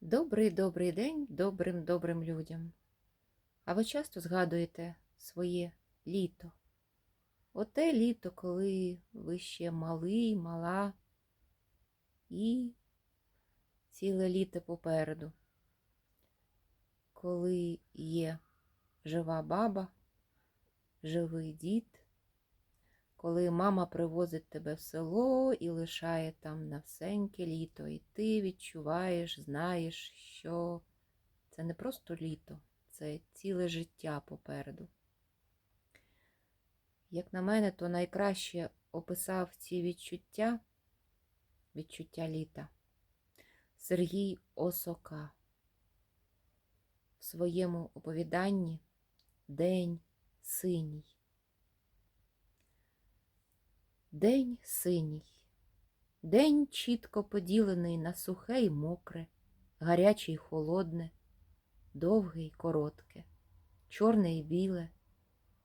Добрий добрий день добрим добрим людям. А ви часто згадуєте своє літо? Оте літо, коли ви ще малий, мала і ціле літо попереду, коли є жива баба, живий дід, коли мама привозить тебе в село і лишає там на всеньке літо, і ти відчуваєш, знаєш, що це не просто літо, це ціле життя попереду. Як на мене, то найкраще описав ці відчуття, відчуття літа Сергій Осока в своєму оповіданні День синій. День синій. День чітко поділений на сухе й мокре, гаряче й холодне, довге й коротке, чорне й біле,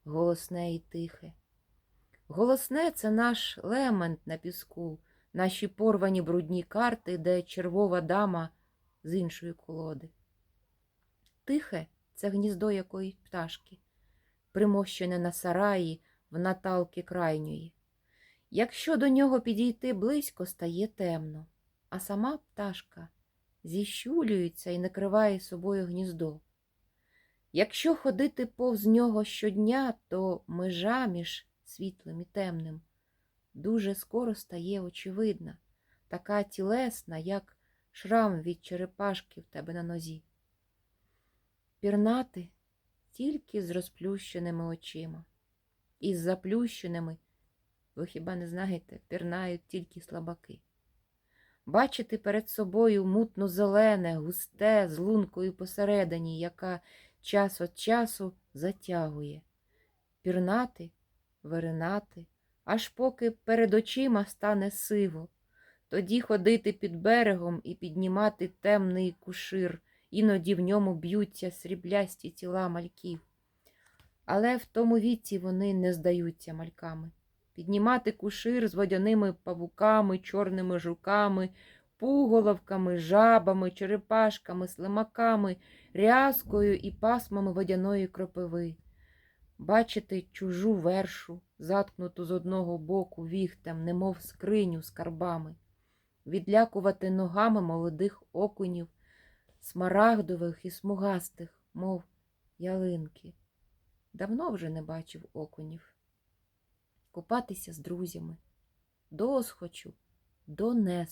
голосне й тихе. Голосне це наш лемент на піску, наші порвані брудні карти, де червова дама з іншої колоди. Тихе це гніздо якоїсь пташки, примощене на сараї в Наталки крайньої. Якщо до нього підійти близько, стає темно, а сама пташка зіщулюється і накриває собою гніздо. Якщо ходити повз нього щодня, то межа між світлим і темним дуже скоро стає очевидна, така тілесна, як шрам від черепашки в тебе на нозі. Пірнати тільки з розплющеними очима, із заплющеними ви хіба не знаєте, пірнають тільки слабаки. Бачити перед собою мутно зелене, густе, з лункою посередині, яка час від часу затягує, пірнати, виринати, аж поки перед очима стане сиво, тоді ходити під берегом і піднімати темний кушир, іноді в ньому б'ються сріблясті тіла мальків. Але в тому віці вони не здаються мальками піднімати кушир з водяними павуками, чорними жуками, пуголовками, жабами, черепашками, слимаками, рязкою і пасмами водяної кропиви, бачити чужу вершу, заткнуту з одного боку віхтем, немов скриню з карбами, відлякувати ногами молодих окунів, смарагдових і смугастих, мов ялинки. Давно вже не бачив окунів купатися з друзями. До схочу, до не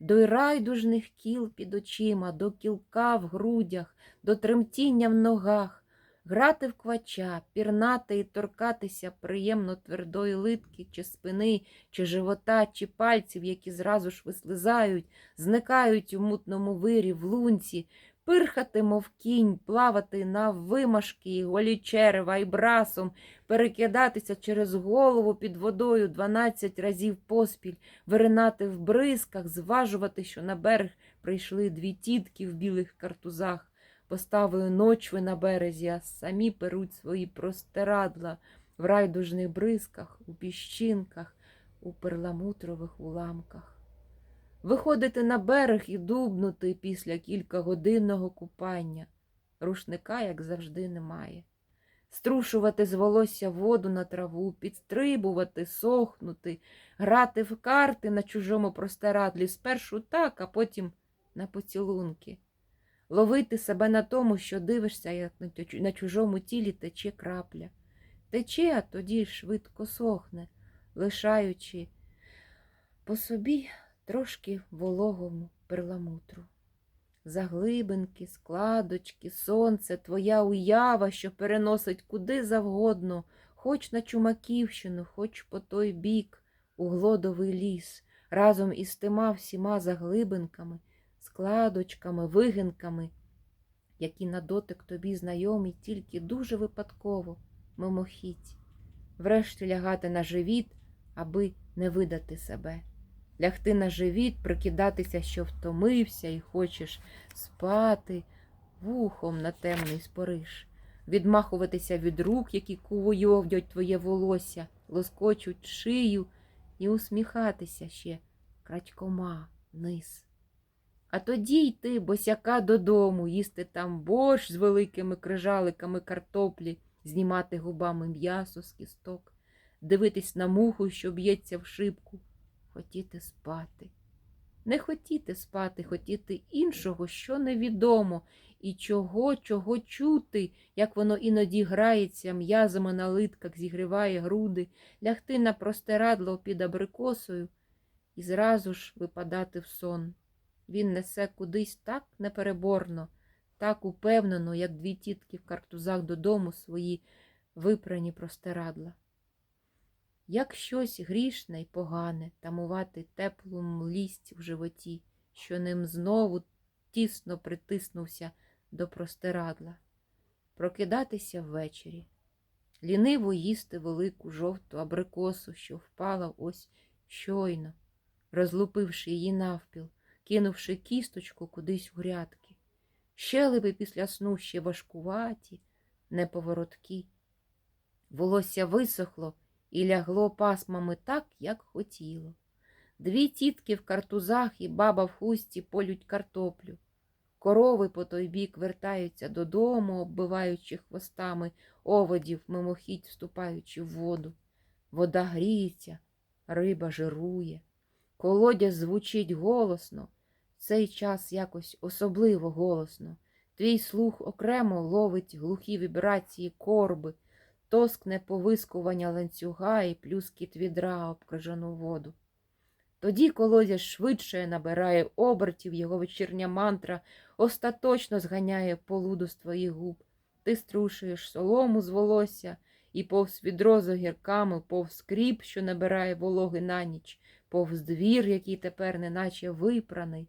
до райдужних кіл під очима, до кілка в грудях, до тремтіння в ногах, грати в квача, пірнати і торкатися приємно твердої литки, чи спини, чи живота, чи пальців, які зразу ж вислизають, зникають у мутному вирі, в лунці, пирхати, мов кінь, плавати на вимашки, голі черева і брасом, перекидатися через голову під водою дванадцять разів поспіль, виринати в бризках, зважувати, що на берег прийшли дві тітки в білих картузах, поставили ночви на березі, а самі перуть свої простирадла в райдужних бризках, у піщинках, у перламутрових уламках. Виходити на берег і дубнути після кількагодинного купання. Рушника, як завжди, немає. Струшувати з волосся воду на траву, підстрибувати, сохнути, грати в карти на чужому простирадлі спершу так, а потім на поцілунки, ловити себе на тому, що дивишся, як на чужому тілі тече крапля. Тече, а тоді швидко сохне, лишаючи по собі трошки вологому перламутру. Заглибинки, складочки, сонце, твоя уява, що переносить куди завгодно, хоч на Чумаківщину, хоч по той бік, у глодовий ліс, разом із тима всіма заглибинками, складочками, вигинками, які на дотик тобі знайомі тільки дуже випадково, мимохідь, врешті лягати на живіт, аби не видати себе лягти на живіт, прикидатися, що втомився і хочеш спати, вухом на темний спориш, відмахуватися від рук, які кувойовдять твоє волосся, лоскочуть шию і усміхатися ще крадькома вниз. А тоді йти босяка додому, їсти там борщ з великими крижаликами картоплі, знімати губами м'ясо з кісток, дивитись на муху, що б'ється в шибку, хотіти спати. Не хотіти спати, хотіти іншого, що невідомо, і чого, чого чути, як воно іноді грається, м'язами на литках зігріває груди, лягти на простирадло під абрикосою і зразу ж випадати в сон. Він несе кудись так непереборно, так упевнено, як дві тітки в картузах додому свої випрані простирадла. Як щось грішне й погане тамувати теплу млість в животі, що ним знову тісно притиснувся до простирадла, прокидатися ввечері, ліниво їсти велику жовту абрикосу, що впала ось щойно, розлупивши її навпіл, кинувши кісточку кудись у грядки. Щелепи після сну ще важкуваті, неповороткі. Волосся висохло і лягло пасмами так, як хотіло. Дві тітки в картузах і баба в хусті полють картоплю. Корови по той бік вертаються додому, оббиваючи хвостами оводів, мимохідь вступаючи в воду. Вода гріється, риба жирує. Колодязь звучить голосно, в цей час якось особливо голосно. Твій слух окремо ловить глухі вібрації корби, тоскне повискування ланцюга і плюскіт відра об воду. Тоді колодязь швидше набирає обертів, його вечірня мантра остаточно зганяє полуду з твоїх губ. Ти струшуєш солому з волосся і повз відро з огірками, повз кріп, що набирає вологи на ніч, повз двір, який тепер неначе випраний.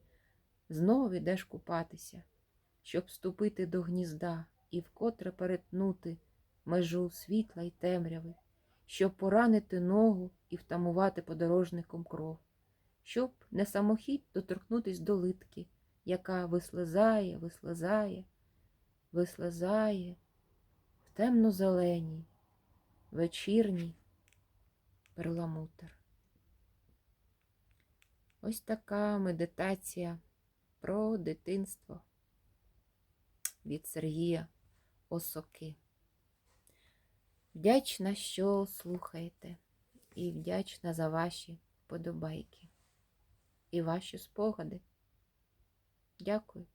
Знов ідеш купатися, щоб вступити до гнізда і вкотре перетнути межу світла й темряви, щоб поранити ногу і втамувати подорожником кров, щоб не самохідь доторкнутись до литки, яка вислизає, вислизає, вислизає в темно-зеленій, вечірній перламутр. Ось така медитація про дитинство від Сергія Осоки. Вдячна, що слухаєте, і вдячна за ваші подобайки і ваші спогади. Дякую.